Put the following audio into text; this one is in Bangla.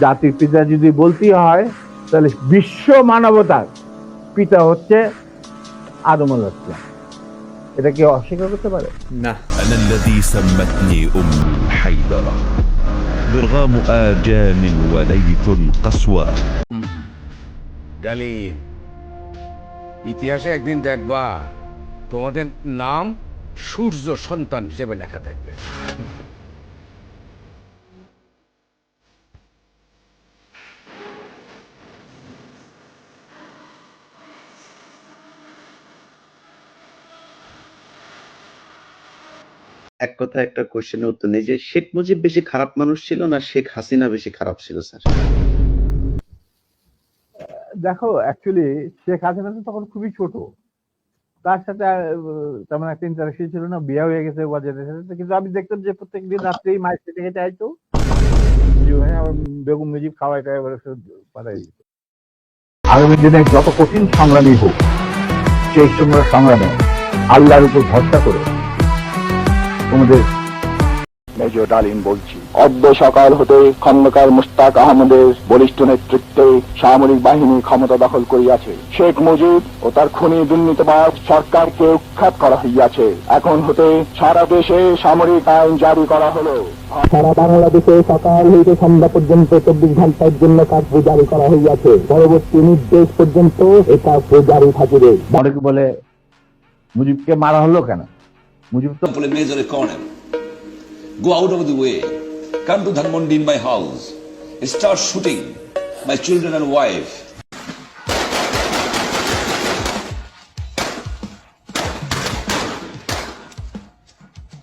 জাতির পিতা যদি বলতেই হয় তাহলে বিশ্ব মানবতার পিতা হচ্ছে আদম আল ইসলাম এটা কি অস্বীকার করতে পারে না أنا الذي سمتني أم حيدرة برغام آجام وليث القسوة ডালি ইতিহাসে একদিন দেখবা তোমাদের নাম সূর্য সন্তান হিসেবে লেখা থাকবে এক কথা একটা কোশ্চেনের উত্তর নেই যে শেখ মুজিব বেশি খারাপ মানুষ ছিল না শেখ হাসিনা বেশি খারাপ ছিল স্যার? দেখো অ্যাকচুয়ালি শেখ হাসিনা তো তখন খুবই ছোট। তার সাথে তেমন একটা ইন্টারাকশন ছিল না বিয়ে হয়ে গেছে ওয়াজেদের সাথে। কিন্তু আমি দেখতাম যে প্রত্যেক দিন রাত্রেই মায়ের খেতে খেতে আইতো। হ্যাঁ, বেগম মুজিব খাওয়াই করে সব পাঠাই দিত। আগামী দিনে যত কঠিন সংগ্রামী হোক সেই সময় সংগ্রামে আল্লাহর উপর ভরসা করে তোমাদের মেজর ডালিম বলছি অদ্য সকাল হতে খন্দকার মুস্তাক আহমদের বলিষ্ঠ নেতৃত্বে সামরিক বাহিনী ক্ষমতা দখল করিয়াছে। শেখ মুজিব ও তার খুনি দুর্নীতিবাজ সরকারকে উৎখাত করা হইয়াছে। এখন হতে সারা দেশে সামরিক আইন জারি করা হলো। সারা বাংলাদেশে সকাল হইতে সন্ধ্যা পর্যন্ত চব্বিশ ঘণ্টার জন্য কাজ জারি করা হইয়াছে। পরবর্তী নির্দেশ পর্যন্ত এটা জারি থাকিবে। অনেকে বলে মুজিবকে মারা হলো কেন? মুজিব তো example, a major. Go out of the way. Come to Dhanmondi in my house. Start shooting my children and wife.